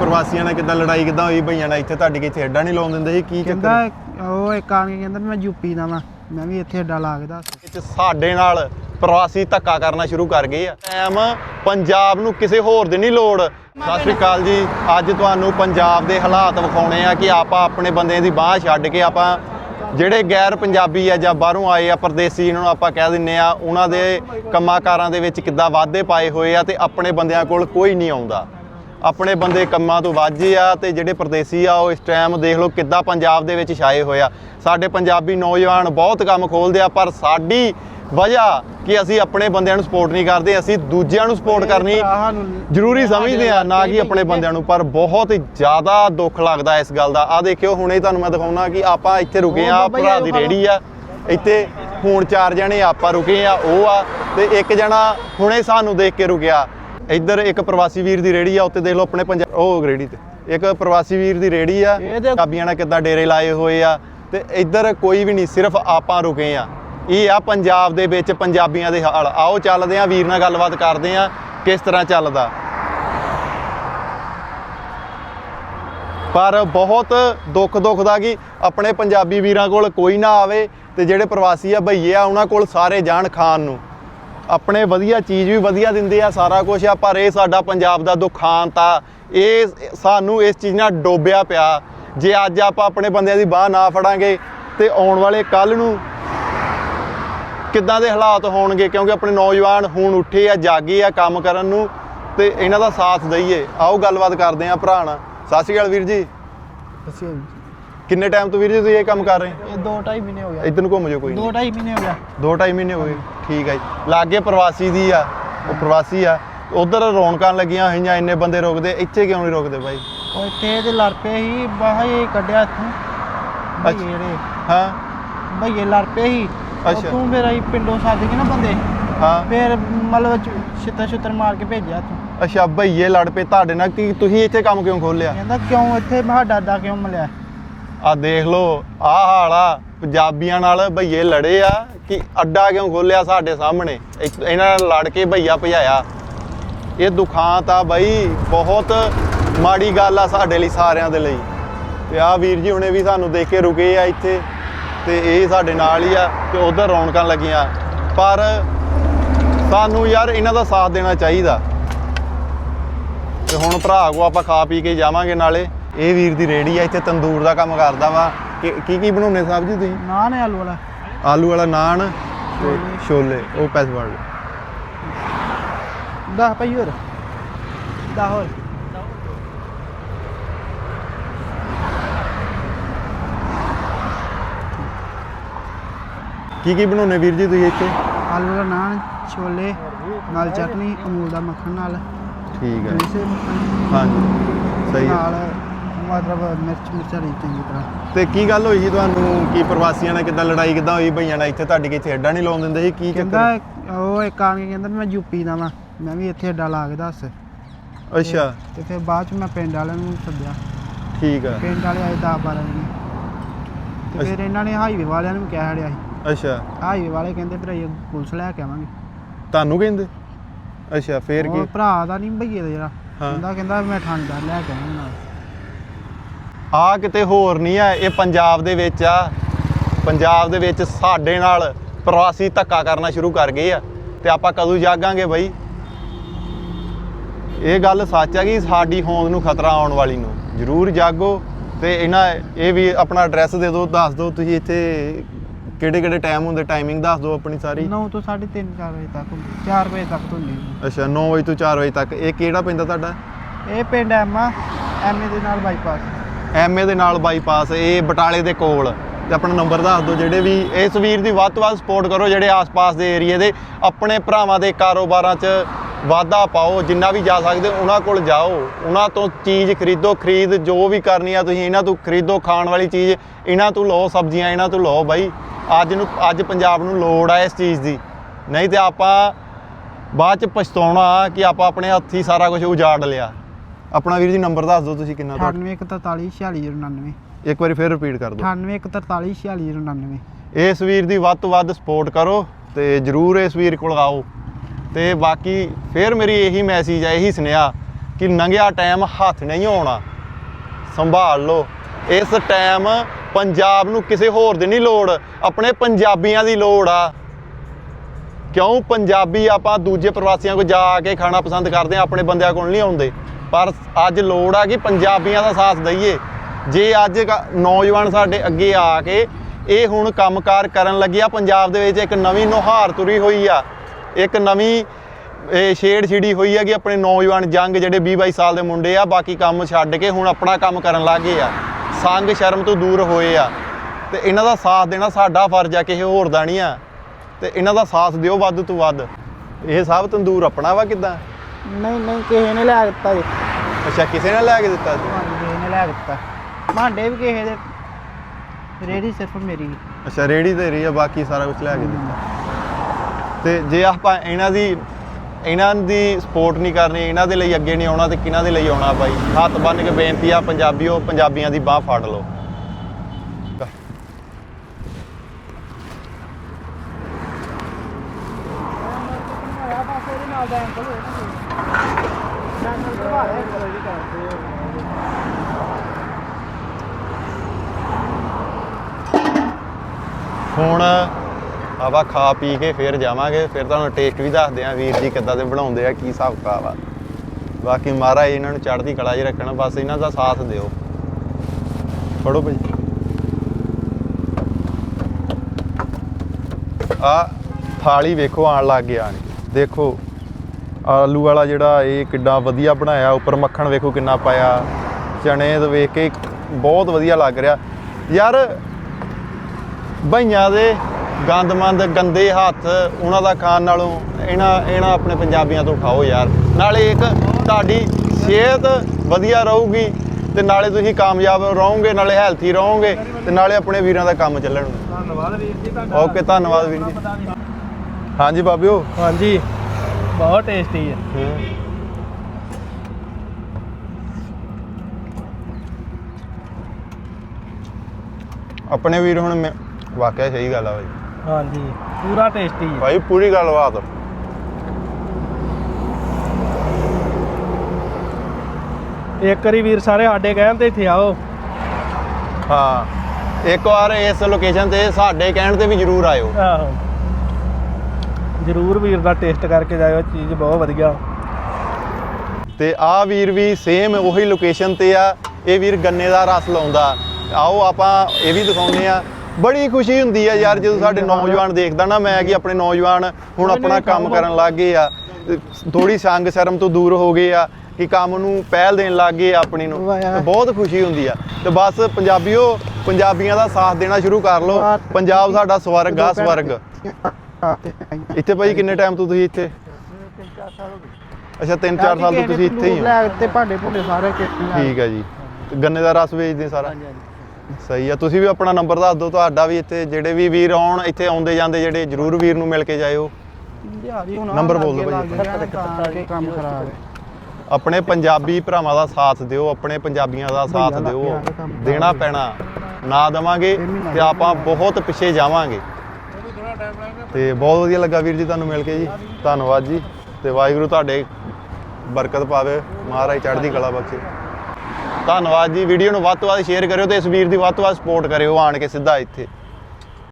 ਪ੍ਰਵਾਸੀਆਂ ਨਾਲ ਕਿੱਦਾਂ ਲੜਾਈ ਕਿੱਦਾਂ ਹੋਈ ਭਈਆਂ ਨਾਲ? ਇੱਥੇ ਤੁਹਾਡੀ ਕਿੱਥੇ ਅੱਡਾ ਨਹੀਂ ਲਾਉਣ ਦਿੰਦੇ ਸੀ? ਕੀ ਚੱਕਰ ਕਹਿੰਦਾ ਉਹ ਇੱਕ ਆ ਕੇ ਕਹਿੰਦਾ ਵੀ ਮੈਂ ਯੂਪੀ ਦਾ ਵਾਂ। ਮੈਂ ਵੀ ਇੱਥੇ ਅੱਡਾ ਲਾ ਕੇ ਦੱਸ ਵਿੱਚ ਸਾਡੇ ਨਾਲ ਪ੍ਰਵਾਸੀ ਧੱਕਾ ਕਰਨਾ ਸ਼ੁਰੂ ਕਰ ਗਏ ਆ। ਟਾਈਮ ਪੰਜਾਬ ਨੂੰ ਕਿਸੇ ਹੋਰ ਦੀ ਨਹੀਂ ਲੋੜ। ਸਤਿ ਸ਼੍ਰੀ ਅਕਾਲ ਜੀ। ਅੱਜ ਤੁਹਾਨੂੰ ਪੰਜਾਬ ਦੇ ਹਾਲਾਤ ਵਿਖਾਉਣੇ ਆ ਕਿ ਆਪਾਂ ਆਪਣੇ ਬੰਦਿਆਂ ਦੀ ਬਾਹ ਛੱਡ ਕੇ ਆਪਾਂ ਜਿਹੜੇ ਗੈਰ ਪੰਜਾਬੀ ਆ ਜਾਂ ਬਾਹਰੋਂ ਆਏ ਆ ਪਰਦੇਸੀ ਇਹਨਾਂ ਨੂੰ ਆਪਾਂ ਕਹਿ ਦਿੰਨੇ ਆ ਉਹਨਾਂ ਦੇ ਕੰਮਾਂ-ਕਾਰਾਂ ਦੇ ਵਿੱਚ ਕਿੱਦਾਂ ਵਾਧੇ ਪਾਏ ਹੋਏ ਆ ਤੇ ਆਪਣੇ ਬੰਦਿਆਂ ਕੋਲ ਕੋਈ ਨਹੀਂ ਆਉਂਦਾ। ਆਪਣੇ ਬੰਦੇ ਕੰਮਾਂ ਤੋਂ ਵਾਜੇ ਆ ਤੇ ਜਿਹੜੇ ਪਰਦੇਸੀ ਆ ਉਹ ਇਸ ਟਾਈਮ ਦੇਖ ਲਓ ਕਿੱਦਾਂ ਪੰਜਾਬ ਦੇ ਵਿੱਚ ਛਾਏ ਹੋਏ ਆ। ਸਾਡੇ ਪੰਜਾਬੀ ਨੌਜਵਾਨ ਬਹੁਤ ਕੰਮ ਖੋਲਦੇ ਆ ਪਰ ਸਾਡੀ ਵਜ੍ਹਾ ਕਿ ਅਸੀਂ ਆਪਣੇ ਬੰਦਿਆਂ ਨੂੰ ਸਪੋਰਟ ਨਹੀਂ ਕਰਦੇ ਅਸੀਂ ਦੂਜਿਆਂ ਨੂੰ ਸਪੋਰਟ ਕਰਨੀ ਜ਼ਰੂਰੀ ਸਮਝਦੇ ਆ ਨਾ ਕਿ ਆਪਣੇ ਬੰਦਿਆਂ ਨੂੰ ਪਰ ਬਹੁਤ ਜ਼ਿਆਦਾ ਦੁੱਖ ਲੱਗਦਾ ਇਸ ਗੱਲ ਦਾ। ਆ ਦੇਖਿਓ ਹੁਣੇ ਤੁਹਾਨੂੰ ਮੈਂ ਦਿਖਾਉਣਾ ਕਿ ਆਪਾਂ ਇੱਥੇ ਰੁਕੇ ਆ ਭਰਾ ਦੀ ਰੇੜੀ ਆ। ਇੱਥੇ ਹੁਣ ਚਾਰ ਜਣੇ ਆਪਾਂ ਰੁਕੇ ਆ ਉਹ ਆ ਤੇ ਇੱਕ ਜਣਾ ਹੁਣੇ ਸਾਨੂੰ ਦੇਖ ਕੇ ਰੁਕਿਆ। ਇੱਧਰ ਇੱਕ ਪ੍ਰਵਾਸੀ ਵੀਰ ਦੀ ਰੇੜੀ ਆ ਉੱਤੇ ਦੇਖ ਲਓ ਆਪਣੇ ਪੰਜਾਬ ਉਹ ਰੇੜੀ ਤੇ। ਇੱਕ ਪ੍ਰਵਾਸੀ ਵੀਰ ਦੀ ਰੇੜੀ ਆ ਪੰਜਾਬੀਆਂ ਨਾਲ ਕਿੱਦਾਂ ਡੇਰੇ ਲਾਏ ਹੋਏ ਆ। ਤੇ ਇੱਧਰ ਕੋਈ ਵੀ ਨਹੀਂ ਸਿਰਫ ਆਪਾਂ ਰੁਕੇ ਆ। ਇਹ ਆ ਪੰਜਾਬ ਦੇ ਵਿੱਚ ਪੰਜਾਬੀਆਂ ਦੇ ਹਾਲ। ਆਓ ਚੱਲਦੇ ਆ ਵੀਰ ਨਾਲ ਗੱਲਬਾਤ ਕਰਦੇ ਆ ਕਿਸ ਤਰ੍ਹਾਂ ਚੱਲਦਾ। ਪਰ ਬਹੁਤ ਦੁੱਖ ਦੁੱਖ ਦਾ ਕਿ ਆਪਣੇ ਪੰਜਾਬੀ ਵੀਰਾਂ ਕੋਲ ਕੋਈ ਨਾ ਆਵੇ ਤੇ ਜਿਹੜੇ ਪ੍ਰਵਾਸੀ ਆ ਭਈਏ ਆ ਉਹਨਾਂ ਕੋਲ ਸਾਰੇ ਜਾਣ ਖਾਣ ਨੂੰ। ਆਪਣੇ ਵਧੀਆ ਚੀਜ਼ ਵੀ ਵਧੀਆ ਦਿੰਦੇ ਆ, ਸਾਰਾ ਕੁਝ ਆ, ਪਰ ਇਹ ਸਾਡਾ ਪੰਜਾਬ ਦਾ ਦੁਖਾਂਤ ਆ ਇਹ ਸਾਨੂੰ ਇਸ ਚੀਜ਼ ਨਾਲ ਡੋਬਿਆ ਪਿਆ। ਜੇ ਅੱਜ ਆਪਾਂ ਆਪਣੇ ਬੰਦਿਆਂ ਦੀ ਬਾਹ ਨਾ ਫੜਾਂਗੇ ਤੇ ਆਉਣ ਵਾਲੇ ਕੱਲ ਨੂੰ ਕਿੱਦਾਂ ਦੇ ਹਾਲਾਤ ਹੋਣਗੇ? ਕਿਉਂਕਿ ਆਪਣੇ ਨੌਜਵਾਨ ਹੁਣ ਉੱਠੇ ਆ, ਜਾਗੇ ਆ ਕੰਮ ਕਰਨ ਨੂੰ ਤੇ ਇਹਨਾਂ ਦਾ ਸਾਥ ਦਈਏ। ਆਓ ਗੱਲਬਾਤ ਕਰਦੇ ਆ ਭਰਾ ਨਾਲ। ਸਤਿ ਸ਼੍ਰੀ ਅਕਾਲ ਵੀਰ ਜੀ। ਅਸੀਂ ਕਿੰਨੇ ਟਾਈਮ ਤੋਂ ਵੀਰ ਜੀ ਤੁਸੀਂ ਇਹ ਕੰਮ ਕਰ ਰਹੇ ਇਹ 2.5 ਮਹੀਨੇ ਹੋ ਗਿਆ ਇੱਧਰ ਨੂੰ ਘੁੰਮ ਜਾਓ ਕੋਈ ਨਹੀਂ। 2.5 ਮਹੀਨੇ ਹੋ ਗਿਆ। ਦੋ ਢਾਈ ਮਹੀਨੇ ਹੋ ਗਏ। ਠੀਕ ਹੈ ਜੀ। ਲਾਗੇ ਪ੍ਰਵਾਸੀ ਦੀ ਆ ਉਹ ਪ੍ਰਵਾਸੀ ਆ। ਉਧਰ ਰੌਣਕਾਂ ਲੱਗੀਆਂ ਹੋਈਆਂ ਇੰਨੇ ਬੰਦੇ ਰੋਕਦੇ ਇੱਥੇ ਕਿਉਂ ਨਹੀਂ ਰੋਕਦੇ ਬਾਈ? ਉਹ ਇੱਥੇ ਇਹਦੇ ਲੜ ਪਏ ਸੀ ਬਾਹਾਂ ਹੀ ਕੱਢਿਆ ਇੱਥੋਂ। ਅੱਛਾ। ਭਈਏ ਹਾਂ। ਭਈਏ ਲੜ ਪਏ ਸੀ ਅੱਛਾ। ਉੱਥੋਂ ਫਿਰ ਅਸੀਂ ਪਿੰਡੋਂ ਸੱਦ ਕੇ ਨਾ ਬੰਦੇ। ਹਾਂ। ਫਿਰ ਮਤਲਬ ਛਿੱਤਰ ਛਿੱਤਰ ਮਾਰ ਕੇ ਭੇਜਿਆ ਇੱਥੋਂ। ਅੱਛਾ ਭਈਏ ਲੜ ਪਏ ਤੁਹਾਡੇ ਨਾਲ ਕਿ ਤੁਸੀਂ ਇੱਥੇ ਕੰਮ ਕਿਉਂ ਖੋਲਿਆ ਕਹਿੰਦਾ ਕਿਉਂ ਇੱਥੇ ਸਾਡਾ ਅੱਡਾ ਕਿਉਂ ਮਿਲਿਆ? ਆ ਦੇਖ ਲਓ ਆਹ ਹਾਲ ਪੰਜਾਬੀਆਂ ਨਾਲ ਭਈਏ ਲੜੇ ਆ ਕਿ ਅੱਡਾ ਕਿਉਂ ਖੋਲਿਆ ਸਾਡੇ ਸਾਹਮਣੇ? ਇੱਕ- ਇਹਨਾਂ ਨਾਲ ਲੜ ਕੇ ਭਈਆ ਭਜਾਇਆ। ਇਹ ਦੁਖਾਂਤ ਆ ਬਾਈ, ਬਹੁਤ ਮਾੜੀ ਗੱਲ ਆ ਸਾਡੇ ਲਈ ਸਾਰਿਆਂ ਦੇ ਲਈ। ਤੇ ਆ ਵੀਰ ਜੀ ਹੁਣੇ ਵੀ ਸਾਨੂੰ ਦੇਖ ਕੇ ਰੁਕੇ ਆ ਇੱਥੇ, ਤੇ ਇਹ ਸਾਡੇ ਨਾਲ ਹੀ ਆ ਤੇ ਉਧਰ ਰੌਣਕਾਂ ਲੱਗੀਆਂ। ਪਰ ਸਾਨੂੰ ਯਾਰ ਇਹਨਾਂ ਦਾ ਸਾਥ ਦੇਣਾ ਚਾਹੀਦਾ। ਤੇ ਹੁਣ ਭਰਾ ਕੋ ਆਪਾਂ ਖਾ ਪੀ ਕੇ ਜਾਵਾਂਗੇ ਨਾਲੇ। ਇਹ ਵੀਰ ਦੀ ਰੇੜੀ ਆ ਇੱਥੇ ਤੰਦੂਰ ਦਾ ਕੰਮ ਕਰਦਾ ਵਾ। ਕੀ ਕੀ ਕੀ ਬਣਾਉਨੇ ਸਾਹਿਬ ਜੀ ਤੁਸੀਂ? ਨਾ ਨੇ ਆਲੂ ਵਾਲਾ। ਆਲੂ ਵਾਲਾ ਨਾਨ ਤੇ ਛੋਲੇ। ਉਹ ਪੈਸੇ ਵੜ ਲਓ 10 ਪਈ ਹੋਰ। 10 ਹੋਰ। ਕੀ ਕੀ ਬਣਾਉਨੇ ਵੀਰ ਜੀ ਤੁਸੀਂ ਇੱਥੇ? ਆਲੂ ਦਾ ਨਾਨ ਛੋਲੇ ਨਾਲ ਚਟਨੀ ਅਮੂਲ ਦਾ ਮੱਖਣ ਨਾਲ। ਠੀਕ ਹੈ। ਮਿਸੇ ਮੱਖਣ। ਹਾਂਜੀ। ਸਹੀ ਹੈ। ਨਾਲ ਮਤਲਬ ਮਿਰਚ ਮਿਰਚਾਂ ਦੀ ਚੰਗੀ ਤਰ੍ਹਾਂ। ਤੇ ਕੀ ਗੱਲ ਹੋਈ ਸੀ ਤੁਹਾਨੂੰ? ਕੀ ਪ੍ਰਵਾਸੀਆਂ ਨਾਲ ਕਿੱਦਾਂ ਲੜਾਈ ਕਿੱਦਾਂ ਹੋਈ? ਭਈਆਂ ਨਾਲ ਇੱਥੇ ਤੁਹਾਡੀ ਕਿੱਥੇ ਅੱਡਾ ਨਹੀਂ ਲਾਉਣ ਦਿੰਦੇ ਸੀ? ਕੀ ਕਹਿੰਦਾ ਚੱਕਰ ਉਹ ਇੱਕ ਆ ਕੇ ਕਹਿੰਦਾ ਵੀ ਮੈਂ ਯੂਪੀ ਦਾ ਵਾਂ। ਮੈਂ ਵੀ ਇੱਥੇ ਅੱਡਾ ਲਾ ਕੇ ਦੱਸ। ਅੱਛਾ। ਤੇ ਫਿਰ ਬਾਅਦ ਚ ਮੈਂ ਪਿੰਡ ਵਾਲਿਆਂ ਨੂੰ ਸੱਦਿਆ। ਠੀਕ ਆ। ਪਿੰਡ ਵਾਲੇ ਆਏ 10 12 ਜਣੇ। ਤੇ ਫਿਰ ਇਹਨਾਂ ਨੇ ਹਾਈਵੇ ਵਾਲਿਆਂ ਨੂੰ ਵੀ ਕਹਿ ਹੜਿਆ ਸੀ। ਅੱਛਾ। ਹਾਈਵੇ ਵਾਲੇ ਕਹਿੰਦੇ ਭਰਾ ਇਹ ਪੁਲਿਸ ਲੈ ਕੇ ਆਵਾਂਗੇ। ਤੁਹਾਨੂੰ ਕਹਿੰਦੇ? ਅੱਛਾ ਫੇਰ ਉਹ ਕੀ? ਭਰਾ ਦਾ ਨਹੀਂ ਭਈਏ ਦਾ ਜਿਹੜਾ। ਹਾਂ। ਕਹਿੰਦਾ ਕਹਿੰਦਾ ਮੈਂ ਥਾਣੇਦਾਰ ਲੈ ਕੇ ਆਵਾਂਗਾ ਨਾਲ ਆ ਕਿਤੇ ਹੋਰ ਨਹੀਂ ਆ ਇਹ ਪੰਜਾਬ ਦੇ ਵਿੱਚ ਆ। ਪੰਜਾਬ ਦੇ ਵਿੱਚ ਸਾਡੇ ਨਾਲ ਪ੍ਰਵਾਸੀ ਧੱਕਾ ਕਰਨਾ ਸ਼ੁਰੂ ਕਰ ਗਏ ਆ ਤੇ ਆਪਾਂ ਕਦੋਂ ਜਾਗਾਂਗੇ ਬਈ? ਇਹ ਗੱਲ ਸੱਚ ਆ ਕਿ ਸਾਡੀ ਹੋਂਦ ਨੂੰ ਖਤਰਾ ਆਉਣ ਵਾਲੀ ਨੂੰ। ਜ਼ਰੂਰ ਜਾਗੋ ਤੇ ਇਹਨਾਂ ਇਹ ਵੀ ਆਪਣਾ ਐਡਰੈਸ ਦੇ ਦਿਓ ਦੱਸ ਦਿਓ ਤੁਸੀਂ ਇੱਥੇ ਕਿਹੜੇ ਕਿਹੜੇ ਟਾਈਮ ਹੁੰਦੇ ਟਾਈਮਿੰਗ ਦੱਸ ਦਿਓ ਆਪਣੀ ਸਾਰੀ। 9 ਤੋਂ 3:30 4 ਵਜੇ ਤੱਕ ਹੁੰਦੀ 4 ਵਜੇ ਤੱਕ ਹੁੰਦੀ। ਅੱਛਾ 9 ਵਜੇ ਤੋਂ 4 ਵਜੇ ਤੱਕ। ਇਹ ਕਿਹੜਾ ਪੈਂਦਾ ਤੁਹਾਡਾ? ਇਹ ਪਿੰਡ ਐਮਾ ਐਮਏ ਦੇ ਨਾਲ ਬਾਈਪਾਸ ਐਮਏ ਦੇ ਨਾਲ ਬਾਈਪਾਸ ਇਹ ਬਟਾਲੇ ਦੇ ਕੋਲ। ਤੇ ਆਪਣਾ ਨੰਬਰ ਦੱਸ ਦਿਓ ਜਿਹੜੇ ਵੀ ਇਸ ਵੀਰ ਦੀ ਵੱਧ ਤੋਂ ਵੱਧ ਸਪੋਰਟ ਕਰੋ, ਜਿਹੜੇ ਆਸ-ਪਾਸ ਦੇ ਏਰੀਏ ਦੇ, ਆਪਣੇ ਭਰਾਵਾਂ ਦੇ ਕਾਰੋਬਾਰਾਂ 'ਚ ਵਾਧਾ ਪਾਓ, ਜਿੰਨਾ ਵੀ ਜਾ ਸਕਦੇ, ਉਹਨਾਂ ਕੋਲ ਜਾਓ। ਉਹਨਾਂ ਤੋਂ ਚੀਜ਼ ਖਰੀਦੋ, ਖਰੀਦ ਜੋ ਵੀ ਕਰਨੀ ਆ ਤੁਸੀਂ, ਇਹਨਾਂ ਤੋਂ ਖਰੀਦੋ ਖਾਣ ਵਾਲੀ ਚੀਜ਼, ਇਹਨਾਂ ਤੋਂ ਲਓ ਸਬਜ਼ੀਆਂ, ਇਹਨਾਂ ਤੋਂ ਲਓ ਬਾਈ। ਅੱਜ ਨੂੰ, ਅੱਜ ਪੰਜਾਬ ਨੂੰ ਲੋੜ ਆ ਇਸ ਚੀਜ਼ ਦੀ। ਨਹੀਂ ਤੇ ਆਪਾਂ ਬਾਅਦ 'ਚ ਪਛਤਾਉਣਾ ਕਿ ਆਪਾਂ ਆਪਣੇ ਹੱਥੀ ਸਾਰਾ ਕੁਝ ਉਜਾੜ ਲਿਆ। ਆਪਣਾ ਵੀਰ ਜੀ ਨੰਬਰ ਦੱਸ ਦਿਓ ਤੁਸੀਂ ਕਿੰਨਾ ਤੁਹਾਡਾ? 9843464099 ਇੱਕ ਵਾਰੀ ਫਿਰ ਰਿਪੀਟ ਕਰ ਦਿਓ। 9843464099 ਇਸ ਵੀਰ ਦੀ ਵੱਧ ਤੋਂ ਵੱਧ ਸਪੋਰਟ ਕਰੋ ਤੇ ਜਰੂਰ ਇਸ ਵੀਰ ਕੋਲ ਆਓ। ਤੇ ਬਾਕੀ ਫਿਰ ਮੇਰੀ ਇਹੀ ਮੈਸੇਜ ਹੈ ਇਹੀ ਸੁਨੇਹਾ ਕਿ ਨੰਗਿਆ ਟਾਈਮ ਹੱਥ ਨਹੀਂ ਆਉਣਾ। ਸੰਭਾਲ ਲਓ। ਇਸ ਟਾਈਮ ਪੰਜਾਬ ਨੂੰ ਕਿਸੇ ਹੋਰ ਦੀ ਨਹੀਂ ਲੋੜ ਆਪਣੇ ਪੰਜਾਬੀਆਂ ਦੀ ਲੋੜ ਆ। ਕਿਉਂ? ਪੰਜਾਬੀ ਆਪਾਂ ਦੂਜੇ ਪ੍ਰਵਾਸੀਆਂ ਕੋਲ ਜਾ ਕੇ ਖਾਣਾ ਪਸੰਦ ਕਰਦੇ ਆ ਆਪਣੇ ਬੰਦਿਆਂ ਕੋਲ ਨਹੀਂ ਆਉਂਦੇ। ਪਰ ਅੱਜ ਲੋੜ ਆ ਕਿ ਪੰਜਾਬੀਆਂ ਦਾ ਸਾਥ ਦਈਏ। ਜੇ ਅੱਜ ਨੌਜਵਾਨ ਸਾਡੇ ਅੱਗੇ ਆ ਕੇ ਇਹ ਹੁਣ ਕੰਮਕਾਰ ਕਰਨ ਲੱਗਿਆ ਪੰਜਾਬ ਦੇ ਵਿੱਚ ਇੱਕ ਨਵੀਂ ਨੁਹਾਰ ਤੁਰੀ ਹੋਈ ਆ। ਇੱਕ ਨਵੀਂ, ਇਹ ਛੇੜ ਛਿੜੀ ਹੋਈ ਆ ਕਿ ਆਪਣੇ ਨੌਜਵਾਨ ਜੰਗ ਜਿਹੜੇ 20 22 ਸਾਲ ਦੇ ਮੁੰਡੇ ਆ, ਬਾਕੀ ਕੰਮ ਛੱਡ ਕੇ ਹੁਣ ਆਪਣਾ ਕੰਮ ਕਰਨ ਲੱਗੇ ਆ। ਸੰਗ ਸ਼ਰਮ ਤੋਂ ਦੂਰ ਹੋਏ ਆ। ਤੇ ਇਹਨਾਂ ਦਾ ਸਾਥ ਦੇਣਾ ਸਾਡਾ ਫਰਜ਼ ਆ, ਕਿਸੇ ਹੋਰ ਦਾ ਨਹੀਂ ਆ। ਤੇ ਇਹਨਾਂ ਦਾ ਸਾਥ ਦਿਓ ਵੱਧ ਤੋਂ ਵੱਧ। ਇਹ ਸਭ ਤੰਦੂਰ ਆਪਣਾ ਵਾ ਕਿਦਾਂ? ਨਹੀਂ ਨਹੀਂ, ਕਿਸੇ ਨੇ ਲੈ ਦਿੱਤਾ ਜੀ। ਅੱਛਾ ਕਿਸੇ ਨੇ ਲੈ ਕੇ ਦਿੱਤਾ ਸੀ? ਭਾਂਡੇ ਕਿਸੇ ਨੇ ਲੈ ਦਿੱਤਾ। ਭਾਂਡੇ ਵੀ ਕਿਸੇ ਦੇ ਰੇੜੀ ਸਿਰਫ ਮੇਰੀ। ਅੱਛਾ ਰੇੜੀ ਤੇ ਰਹੀ ਆ ਬਾਕੀ ਸਾਰਾ ਕੁਝ ਲੈ ਕੇ ਦਿੱਤਾ। ਤੇ ਜੇ ਆਪਾਂ ਇਹਨਾਂ ਦੀ ਇਹਨਾਂ ਦੀ ਸਪੋਰਟ ਨਹੀਂ ਕਰਨੀ ਇਹਨਾਂ ਦੇ ਲਈ ਅੱਗੇ ਨਹੀਂ ਆਉਣਾ ਤੇ ਕਿਹਨਾਂ ਦੇ ਲਈ ਆਉਣਾ ਬਾਈ? ਹੱਥ ਬੰਨ ਕੇ ਬੇਨਤੀ ਆ ਪੰਜਾਬੀਓ ਪੰਜਾਬੀਆਂ ਦੀ ਬਾਹ ਫੜ ਲਓ। ਹੁਣ ਆਪਾਂ ਖਾ ਪੀ ਕੇ ਫਿਰ ਜਾਵਾਂਗੇ, ਫਿਰ ਤੁਹਾਨੂੰ ਟੇਸਟ ਵੀ ਦੱਸਦੇ ਆਂ ਵੀਰ ਜੀ ਕਿੱਦਾਂ ਦੇ ਬਣਾਉਂਦੇ ਆ, ਕੀ ਹਿਸਾਬ ਕਿਤਾਬ ਆ। ਬਾਕੀ ਮਹਾਰਾਜ ਇਹਨਾਂ ਨੂੰ ਚੜ੍ਹਦੀ ਕਲਾ 'ਚ ਰੱਖਣਾ, ਬਸ ਇਹਨਾਂ ਦਾ ਸਾਥ ਦਿਓ। ਫੜੋ ਭਾਈ। ਆ ਥਾਲੀ ਵੇਖੋ ਆਣ ਲੱਗ ਗਿਆ। ਆਣ ਦੇਖੋ ਆਲੂ ਵਾਲਾ ਜਿਹੜਾ ਇਹ ਕਿੱਡਾ ਵਧੀਆ ਬਣਾਇਆ ਉੱਪਰ ਮੱਖਣ ਵੇਖੋ ਕਿੰਨਾ ਪਾਇਆ ਚਣੇ ਤੋਂ ਵੇਖ ਕੇ ਬਹੁਤ ਵਧੀਆ ਲੱਗ ਰਿਹਾ। ਯਾਰ ਭਈਆਂ ਦੇ ਗੰਦਮੰਦ ਗੰਦੇ ਹੱਥ ਉਹਨਾਂ ਦਾ ਖਾਣ ਨਾਲੋਂ ਇਹਨਾਂ ਇਹਨਾਂ ਆਪਣੇ ਪੰਜਾਬੀਆਂ ਤੋਂ ਖਾਓ ਯਾਰ। ਨਾਲੇ ਇੱਕ ਤੁਹਾਡੀ ਸਿਹਤ ਵਧੀਆ ਰਹੂਗੀ ਤੇ ਨਾਲੇ ਤੁਸੀਂ ਕਾਮਯਾਬ ਰਹੋਗੇ ਨਾਲੇ ਹੈਲਥੀ ਰਹੋਗੇ ਤੇ ਨਾਲੇ ਆਪਣੇ ਵੀਰਾਂ ਦਾ ਕੰਮ ਚੱਲਣਗੇ ਧੰਨਵਾਦ ਵੀਰ ਜੀ ਤੁਹਾਡਾ ਓਕੇ ਧੰਨਵਾਦ ਵੀਰ ਜੀ। ਹਾਂਜੀ ਬਾਬਿਓ। ਹਾਂਜੀ। ਬਹੁਤ ਟੇਸਟੀ ਹੈ। ਆਪਣੇ ਵੀਰ ਹੁਣ ਮੈਂ- ਵਾਕਿਆ ਸਹੀ ਗੱਲ ਆ ਬਾਈ। ਹਾਂਜੀ ਪੂਰਾ ਟੇਸਟੀ ਹੈ ਭਾਈ ਪੂਰੀ ਗੱਲਬਾਤ। ਇੱਕ ਵਾਰੀ ਵੀਰ ਸਾਰੇ ਸਾਡੇ ਕਹਿਣ ਤੇ ਇੱਥੇ ਆਓ। ਹਾਂ। ਇੱਕ ਵਾਰ ਇਸ ਲੋਕੇਸ਼ਨ ਤੇ ਸਾਡੇ ਕਹਿਣ ਤੇ ਵੀ ਜਰੂਰ ਆਇਓ। ਆਹੋ। ਜਰੂਰ ਵੀਰ ਦਾ ਟੇਸਟ ਕਰਕੇ ਜਾਇਓ ਚੀਜ਼ ਬਹੁਤ ਵਧੀਆ। ਤੇ ਆ ਵੀਰ ਵੀ ਸੇਮ ਉਹੀ ਲੋਕੇਸ਼ਨ ਤੇ ਆ ਇਹ ਵੀਰ ਗੰਨੇ ਦਾ ਰਸ ਲਾਉਂਦਾ। ਆਓ ਆਪਾਂ ਇਹ ਵੀ ਦਿਖਾਉਂਦੇ ਆ ਬੜੀ ਖੁਸ਼ੀ ਹੁੰਦੀ ਆ ਯਾਰ ਜਦੋਂ ਸਾਡੇ ਨੌਜਵਾਨ ਦੇਖਦਾ ਨਾ ਮੈਂ ਕਿ ਆਪਣੇ ਨੌਜਵਾਨ ਹੁਣ ਆਪਣਾ ਕੰਮ ਕਰਨ ਲੱਗ ਗਏ ਆ। ਥੋੜੀ ਸੰਗ ਸ਼ਰਮ ਤੋਂ ਦੂਰ ਹੋ ਗਏ ਆ ਕਿ ਕੰਮ ਨੂੰ ਪਹਿਲ ਦੇਣ ਲੱਗ ਗਏ ਆਪਣੀ ਨੂੰ। ਬਹੁਤ ਖੁਸ਼ੀ ਹੁੰਦੀ ਆ। ਤੇ ਬਸ ਪੰਜਾਬੀਓ ਪੰਜਾਬੀਆਂ ਦਾ ਸਾਥ ਦੇਣਾ ਸ਼ੁਰੂ ਕਰ ਲਓ। ਪੰਜਾਬ ਸਾਡਾ ਸਵਰਗ ਆ ਸਵਰਗ। ਇੱਥੇ ਭਾਈ ਕਿੰਨੇ ਟਾਈਮ ਤੋਂ ਤੁਸੀਂ ਇੱਥੇ? ਅੱਛਾ 3-4 ਸਾਲ ਤੋਂ ਤੁਸੀਂ ਇੱਥੇ ਹੀ ਹੋ। ਲੈ ਤੇ ਭਾਂਡੇ ਭੁੰਡੇ ਸਾਰੇ ਕਿੱਥੇ ਠੀਕ ਹੈ ਜੀ। ਗੰਨੇ ਦਾ ਰਸ ਵੇਚਦੇ ਸਾਰਾ। ਸਹੀ ਆ ਤੁਸੀਂ ਵੀ ਆਪਣਾ ਨੰਬਰ ਦੱਸ ਦਿਓ ਤੁਹਾਡਾ ਵੀ ਇੱਥੇ ਜਿਹੜੇ ਵੀ ਵੀਰ ਆਉਣ ਇੱਥੇ ਆਉਂਦੇ ਜਾਂਦੇ ਜਿਹੜੇ ਜਰੂਰ ਵੀਰ ਨੂੰ ਮਿਲ ਕੇ ਜਾਇਓ। ਨੰਬਰ ਬੋਲ ਦਿਓ ਭਾਈ। ਕੰਮ ਖਰਾਬ ਹੈ। ਆਪਣੇ ਪੰਜਾਬੀ ਭਰਾਵਾਂ ਦਾ ਸਾਥ ਦਿਓ ਆਪਣੇ ਪੰਜਾਬੀਆਂ ਦਾ ਸਾਥ ਦਿਓ। ਦੇਣਾ ਪੈਣਾ ਨਾ ਦੇਵਾਂਗੇ ਤੇ ਆਪਾਂ ਬਹੁਤ ਪਿੱਛੇ ਜਾਵਾਂਗੇ। ਤੇ ਬਹੁਤ ਵਧੀਆ ਲੱਗਾ ਵੀਰ ਜੀ ਤੁਹਾਨੂੰ ਮਿਲ ਕੇ ਜੀ। ਧੰਨਵਾਦ ਜੀ। ਤੇ ਵਾਹਿਗੁਰੂ ਤੁਹਾਡੇ ਬਰਕਤ ਪਾਵੇ। ਮਹਾਰਾਜ ਚੜ੍ਹਦੀ ਕਲਾ ਬਖਸ਼ੇ। ਧੰਨਵਾਦ ਜੀ। ਵੀਡੀਓ ਨੂੰ ਵੱਧ ਤੋਂ ਵੱਧ ਸ਼ੇਅਰ ਕਰਿਓ ਤੇ ਇਸ ਵੀਰ ਦੀ ਵੱਧ ਤੋਂ ਵੱਧ ਸਪੋਰਟ ਕਰਿਓ। ਆਣ ਕੇ ਸਿੱਧਾ ਇੱਥੇ।